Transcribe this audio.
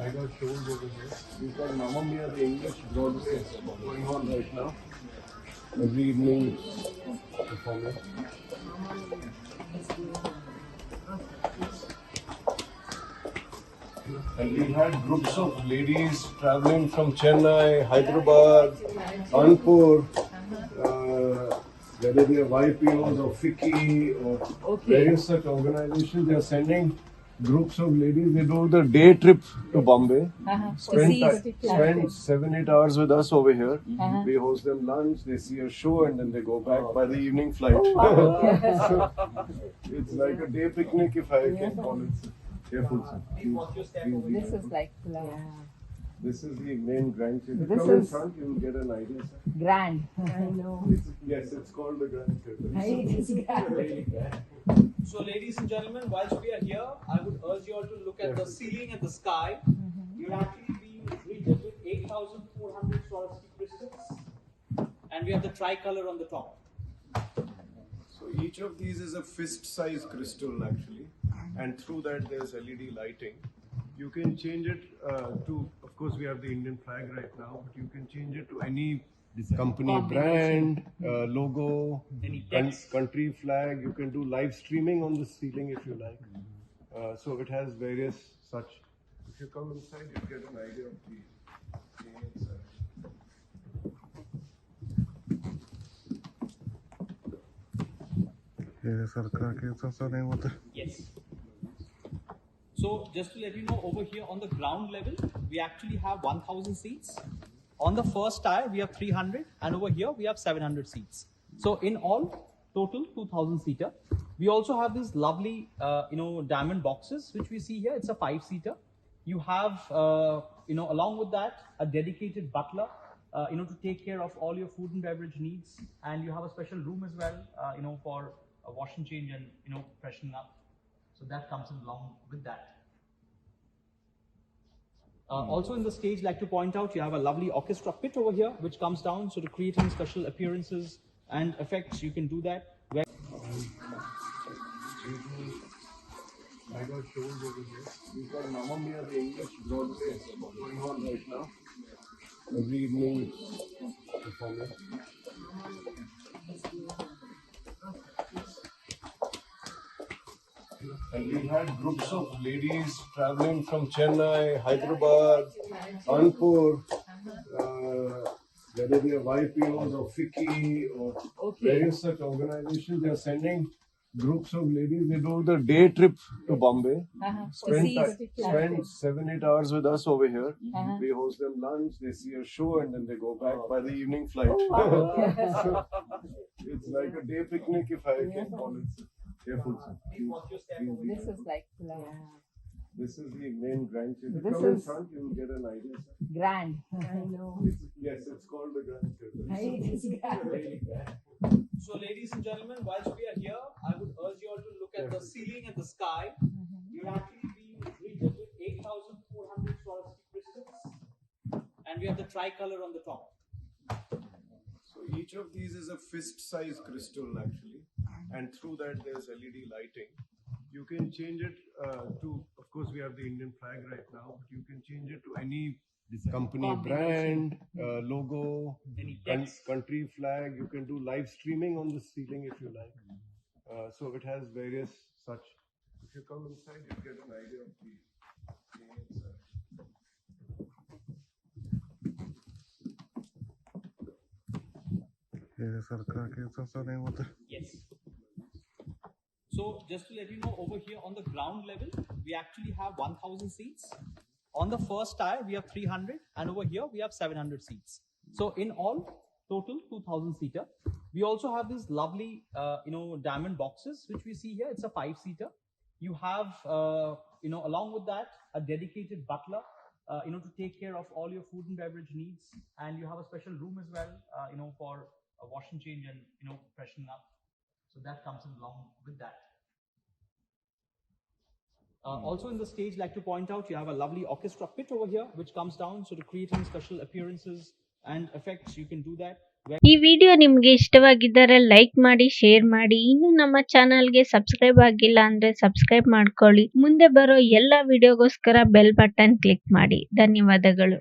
I got shows over here. We've got Mamma Mia, the English Broadway going on right now. Every evening performing. And we had groups of ladies traveling from Chennai, Hyderabad, Kanpur, whether they are YPOs or FICCI or various such organizations, they are sending groups of ladies. They do the day trip to Bombay. Uh-huh. Spend, see ti- spend seven, eight hours with us over here. Uh-huh. We host them lunch, they see a show, and then they go back by the evening flight. Oh, it's like a day picnic, if I can call it. Careful, sir. Please, This is like yeah. This is the main grand theatre. This Come in is- front, you will get an idea, sir. grand. I know. It's, yes, it's called the grand theatre. It is grand. So, ladies and gentlemen, whilst we are here, I would urge you all to look at the ceiling and the sky. You're actually being greeted with 8,400 Swarovski crystals, and we have the tricolor on the top. So each of these is a fist-sized crystal actually, and through that there's LED lighting. You can change it uh, to, of course, we have the Indian flag right now, but you can change it to any company brand, uh, mm-hmm. logo, any country flag. You can do live streaming on the ceiling if you like. Mm-hmm. Uh, so it has various such. If you come inside, you get an idea of the, inside. Yes, sir. Yes. So, just to let you know, over here on the ground level, we actually have 1,000 seats. On the first tier, we have 300, and over here, we have 700 seats. So, in all, total 2,000 seater. We also have these lovely, uh, you know, diamond boxes, which we see here. It's a five seater. You have, uh, you know, along with that, a dedicated butler, uh, you know, to take care of all your food and beverage needs. And you have a special room as well, uh, you know, for a wash and change and, you know, freshening up. So that comes along with that. Uh, also in the stage, like to point out, you have a lovely orchestra pit over here, which comes down. So to create any special appearances and effects, you can do that. Where I got shows over here. We've got Mamma Mia, the English Broadway going on right now. Every evening performing. And we had groups of ladies traveling from Chennai, Hyderabad, Kanpur, uh, whether they are YPOs or FICCI or various such organizations, they are sending groups of ladies. They do the day trip to Bombay. Uh-huh. Spend, spend seven, eight hours with us over here. Uh-huh. We host them lunch, they see a show, and then they go back by the evening flight. Oh, it's like a day picnic, if I can call it. Careful, sir. Please, please, This is like yeah. this is the main grand theatre. This Come in is- front, you will get an idea, sir. grand. I know. It's, yes, it's called the grand theatre. It is grand. So, ladies and gentlemen, whilst we are here, I would urge you all to look at the ceiling and the sky. Mm-hmm. You're actually being greeted with 8,400 Swarovski crystals, and we have the tricolor on the top. So each of these is a fist-sized crystal actually, and through that there's LED lighting. You can change it uh, to, of course, we have the Indian flag right now, but you can change it to any Design. company brand, uh, logo, con country flag. You can do live streaming on the ceiling if you like. Uh, so it has various such. If you come inside, you get an idea of the. Yes, sir. Yes. So, just to let you know, over here on the ground level, we actually have 1,000 seats. On the first tier, we have 300, and over here, we have 700 seats. So, in all, total 2,000 seater. We also have these lovely, uh, you know, diamond boxes, which we see here. It's a five seater. You have, uh, you know, along with that, a dedicated butler, uh, you know, to take care of all your food and beverage needs, and you have a special room as well, uh, you know, for a wash and change and you know, freshening up. So that comes along with that. Uh, mm. also in the stage, like to point out, you have a lovely orchestra pit over here, which comes down. So to create any special appearances and effects, you can do that. ಈ video ನಿಮಗೆ ಇಷ್ಟವಾಗಿದ್ದರೆ like ಮಾಡಿ share ಮಾಡಿ ಇನ್ನು ನಮ್ಮ ಚಾನಲ್ಗೆ subscribe ಆಗಿಲ್ಲ ಅಂದ್ರೆ ಸಬ್ಸ್ಕ್ರೈಬ್ ಮಾಡ್ಕೊಳ್ಳಿ ಮುಂದೆ ಬರೋ ಎಲ್ಲ ವಿಡಿಯೋಗೋಸ್ಕರ ಬೆಲ್ ಬಟನ್ ಕ್ಲಿಕ್ ಮಾಡಿ ಧನ್ಯವಾದಗಳು